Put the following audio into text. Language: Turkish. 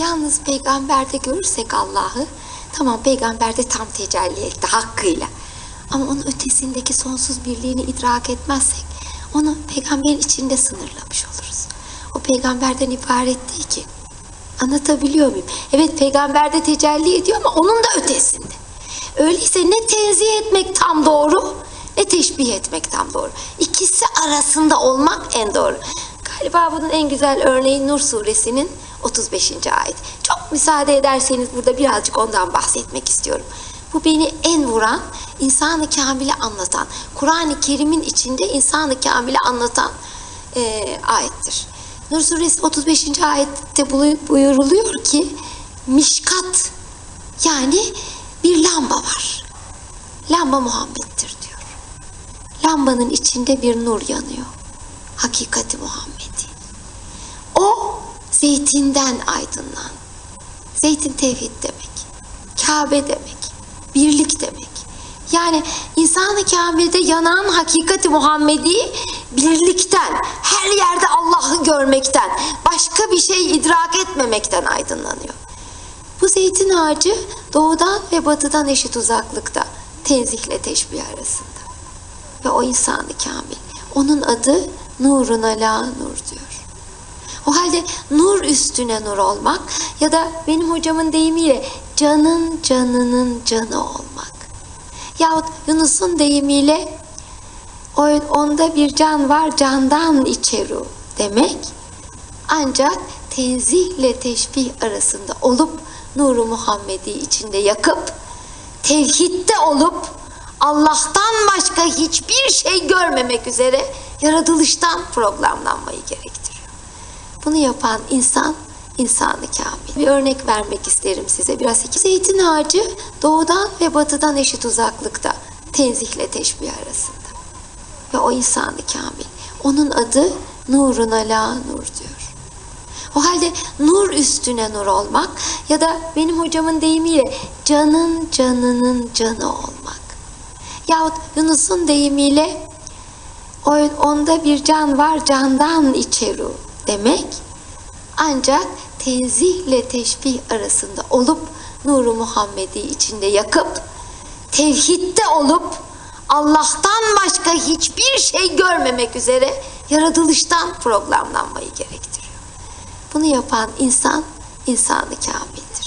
Yalnız peygamberde görürsek Allah'ı, tamam peygamberde tam tecelli etti hakkıyla. Ama onun ötesindeki sonsuz birliğini idrak etmezsek, onu peygamberin içinde sınırlamış oluruz. O peygamberden ibaret değil ki. Anlatabiliyor muyum? Evet peygamberde tecelli ediyor ama onun da ötesinde. Öyleyse ne tenzih etmek tam doğru, ne teşbih etmek tam doğru. İkisi arasında olmak en doğru. Galiba bunun en güzel örneği Nur suresinin 35. ayet. Çok müsaade ederseniz burada birazcık ondan bahsetmek istiyorum. Bu beni en vuran, insanı kamili anlatan, Kur'an-ı Kerim'in içinde insanı kamili anlatan eee, ayettir. Nur suresi 35. ayette buyu- buyuruluyor ki mişkat yani bir lamba var. Lamba Muhammed'dir diyor. Lambanın içinde bir nur yanıyor. Hakikati Muhammed'i. O zeytinden aydınlan. Zeytin tevhid demek. Kabe demek. Birlik demek. Yani insanı kamilde yanan hakikati Muhammedi birlikten, her yerde Allah'ı görmekten, başka bir şey idrak etmemekten aydınlanıyor. Bu zeytin ağacı doğudan ve batıdan eşit uzaklıkta, tenzihle teşbih arasında. Ve o insanı kamil. Onun adı nurun ala nur diyor. O halde nur üstüne nur olmak ya da benim hocamın deyimiyle canın canının canı olmak. Yahut Yunus'un deyimiyle onda bir can var candan içeru demek ancak tenzihle teşbih arasında olup nuru Muhammedi içinde yakıp tevhidde olup Allah'tan başka hiçbir şey görmemek üzere yaratılıştan programlanmayı gerektiriyor. Bunu yapan insan insanı kamil. Bir örnek vermek isterim size biraz. İki zeytin ağacı doğudan ve batıdan eşit uzaklıkta tenzihle teşbih arasında. Ve o insanı kamil. Onun adı nurun ala nur diyor. O halde nur üstüne nur olmak ya da benim hocamın deyimiyle canın canının canı olmak. Yahut Yunus'un deyimiyle onda bir can var candan içeru demek ancak tenzihle teşbih arasında olup nuru Muhammedi içinde yakıp tevhidde olup Allah'tan başka hiçbir şey görmemek üzere yaratılıştan programlanmayı gerektiriyor. Bunu yapan insan insanı kamildir.